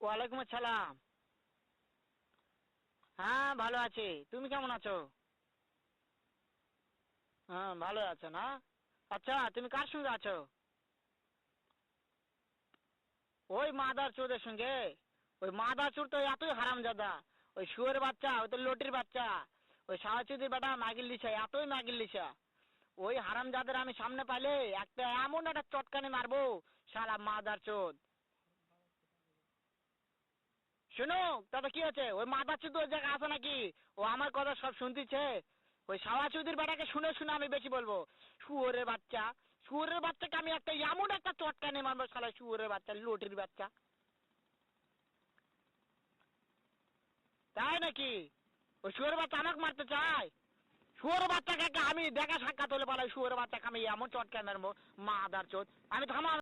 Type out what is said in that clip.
ওয়ালাইকুম আসসালাম। হ্যাঁ ভালো আছি। তুমি কেমন আছো? হ্যাঁ ভালো আছো না? আচ্ছা তুমি কার সঙ্গে আছো? ওই মাদার চোদের সঙ্গে। ওই মাদার চোর তো এতই হারাম হারামজাদা। ওই শুয়োর বাচ্চা, ওই তো লটির বাচ্চা। ওই সাহাচুদির বেটা মাগিল লিসা এতই মাগিল লিসা ওই হারাম হারামজাদের আমি সামনে পাইলে একটা এমন একটা চটকানি মারবো সারা মাদার চোদ। শুনো তবে কি আছে ওই মাদার চোদ ওই জায়গায় আছে নাকি? ও আমার কথা সব শুনতেছে? ওই সাওয়াচুদির বেটাকে শুনে শুনে আমি বেশি বলব। শুয়োরের বাচ্চা, শুয়োরের বাচ্চাকে আমি একটা এমন একটা চটকানি মারবো শালা শুয়োরের বাচ্চা, লটির বাচ্চা। তাই নাকি? ওই শুয়োরের বাচ্চা আমাকে মারতে চায়? শুয়োর বাচ্চাকে আমি দেখা সাক্ষাৎ হলে পালাই, শুয়োরের বাচ্চাকে আমি এমন চটকানি মারবো, মাদার চোদ। আমি থামা